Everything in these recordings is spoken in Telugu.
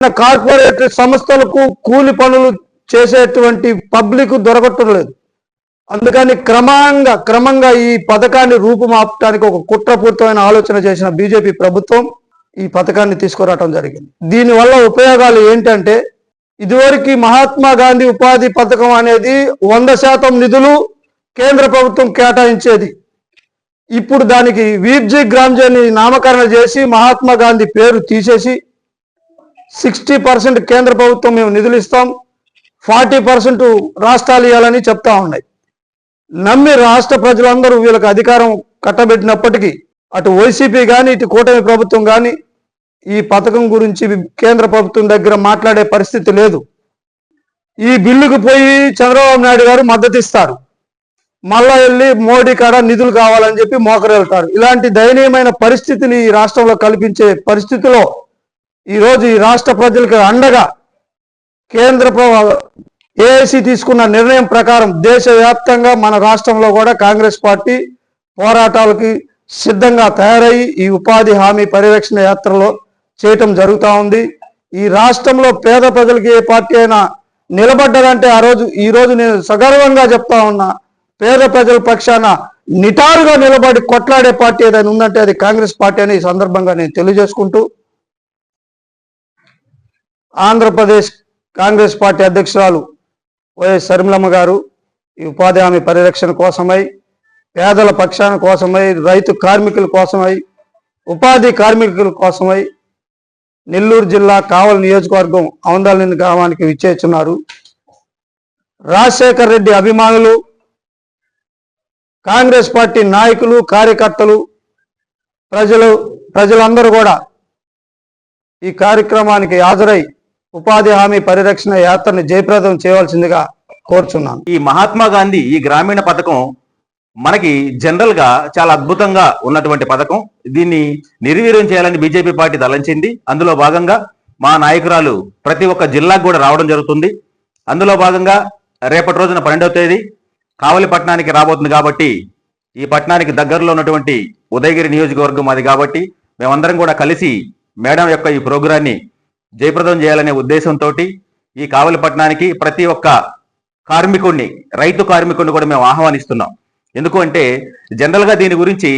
కార్పొరేట్ సంస్థలకు కూలి పనులు చేసేటువంటి పబ్లిక్ దొరకటం లేదు. అందుకని క్రమంగా క్రమంగా ఈ పథకాన్ని రూపుమాపటానికి ఒక కుట్రపూరితమైన ఆలోచన చేసిన బీజేపీ ప్రభుత్వం ఈ పథకాన్ని తీసుకురావడం జరిగింది. దీనివల్ల ఉపయోగాలు ఏంటంటే ఇదివరకు మహాత్మా గాంధీ ఉపాధి పథకం అనేది వంద శాతం నిధులు కేంద్ర ప్రభుత్వం కేటాయించేది. ఇప్పుడు దానికి వీర్జీ గ్రామ్జీ నామకరణ చేసి మహాత్మా గాంధీ పేరు తీసేసి సిక్స్టీ పర్సెంట్ కేంద్ర ప్రభుత్వం మేము నిధులు ఇస్తాం. ఫార్టీ పర్సెంట్ రాష్ట్రాలు ఇవ్వాలని చెప్తా ఉన్నాయి. నమ్మి రాష్ట్ర ప్రజలందరూ వీళ్ళకి అధికారం కట్టబెట్టినప్పటికీ అటు వైసీపీ కానీ ఇటు కూటమి ప్రభుత్వం కానీ ఈ పథకం గురించి కేంద్ర ప్రభుత్వం దగ్గర మాట్లాడే పరిస్థితి లేదు. ఈ బిల్లుకు పోయి చంద్రబాబు నాయుడు గారు మద్దతు ఇస్తారు. మళ్ళా వెళ్ళి మోడీ కాడ నిధులు కావాలని చెప్పి మోకరెళ్తారు ఇలాంటి దయనీయమైన పరిస్థితిని ఈ రాష్ట్రంలో కల్పించే పరిస్థితిలో ఈరోజు ఈ రాష్ట్ర ప్రజలకు అండగా కేంద్ర ఏఐసి తీసుకున్న నిర్ణయం ప్రకారం దేశవ్యాప్తంగా మన రాష్ట్రంలో కూడా కాంగ్రెస్ పార్టీ పోరాటాలకి సిద్ధంగా తయారయ్యి ఈ ఉపాధి హామీ పరిరక్షణ యాత్రలో చేయటం జరుగుతూ ఉంది. ఈ రాష్ట్రంలో పేద ప్రజలకి ఏ పార్టీ అయినా నిలబడ్డదంటే ఆ రోజు ఈ రోజు నేను సగర్వంగా చెప్తా ఉన్నా పేద ప్రజల పక్షాన నిటారుగా నిలబడి కొట్లాడే పార్టీ ఏదైనా ఉందంటే అది కాంగ్రెస్ పార్టీ అని ఈ సందర్భంగా నేను తెలియజేసుకుంటూ ఆంధ్రప్రదేశ్ కాంగ్రెస్ పార్టీ అధ్యక్షురాలు వైఎస్ శర్మిలమ్మ గారు ఈ ఉపాధి హామీ పరిరక్షణ కోసమై పేదల పక్షాన కోసమై రైతు కార్మికుల కోసమై ఉపాధి కార్మికుల కోసమై నెల్లూరు జిల్లా కావల నియోజకవర్గం అవందాలని గ్రామానికి విచ్చేస్తున్నారు. రాజశేఖర్ రెడ్డి అభిమానులు కాంగ్రెస్ పార్టీ నాయకులు కార్యకర్తలు ప్రజలు ప్రజలందరూ కూడా ఈ కార్యక్రమానికి హాజరై ఉపాధి హామీ పరిరక్షణ యాత్రను జయప్రదం చేయవలసిందిగా కోరుచున్నాను. ఈ మహాత్మా గాంధీ ఈ గ్రామీణ పథకం మనకి జనరల్గా చాలా అద్భుతంగా ఉన్నటువంటి పథకం. దీన్ని నిర్వీర్యం చేయాలని బీజేపీ పార్టీ తలంచింది. అందులో భాగంగా మా నాయకురాలు ప్రతి ఒక్క జిల్లాకు కూడా రావడం జరుగుతుంది. అందులో భాగంగా రేపటి రోజున పన్నెండవ తేదీ కావలి పట్టణానికి రాబోతుంది కాబట్టి ఈ పట్టణానికి దగ్గరలో ఉన్నటువంటి ఉదయగిరి నియోజకవర్గం అది కాబట్టి మేమందరం కూడా కలిసి మేడం యొక్క ఈ ప్రోగ్రాన్ని జయప్రదం చేయాలనే ఉద్దేశంతో ఈ కావలి పట్టణానికి ప్రతి ఒక్క కార్మికుడిని రైతు కార్మికుడిని కూడా మేము ఆహ్వానిస్తున్నాం. ఎందుకు అంటే దీని గురించి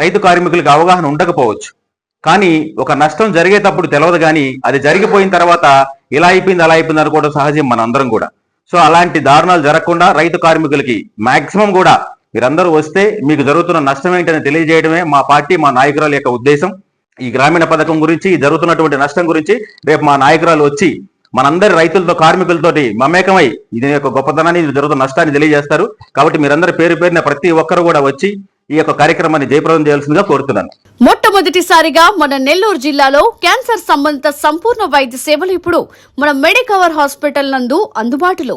రైతు కార్మికులకు అవగాహన ఉండకపోవచ్చు. కానీ ఒక నష్టం జరిగేటప్పుడు తెలియదు కానీ అది జరిగిపోయిన తర్వాత ఇలా అయిపోయింది అలా అయిపోయింది అనుకోవడం సహజం మన అందరం కూడా. సో అలాంటి దారుణాలు జరగకుండా రైతు కార్మికులకి మాక్సిమం కూడా మీరందరూ వస్తే మీకు జరుగుతున్న నష్టం ఏంటని తెలియజేయడమే మా పార్టీ మా నాయకురాల యొక్క ఉద్దేశం. ఈ గ్రామీణ పథకం గురించి జరుగుతున్నటువంటి నష్టం గురించి రేపు మా నాయకురాలు వచ్చి మనందరి రైతులతో కార్మికులతోటి మమేకమై ఇది యొక్క గొప్పతనాన్ని ఇది జరుగుతున్న నష్టాన్ని తెలియజేస్తారు. కాబట్టి మీరందరూ పేరు పేరున ప్రతి ఒక్కరు కూడా వచ్చి ఈ యొక్క కార్యక్రమాన్ని జయప్రదం చేయాల్సిందిగా కోరుతున్నాను. మొట్టమొదటిసారిగా మన నెల్లూరు జిల్లాలో క్యాన్సర్ సంబంధిత సంపూర్ణ వైద్య సేవలు ఇప్పుడు మన మెడికవర్ హాస్పిటల్ నందు అందుబాటులో.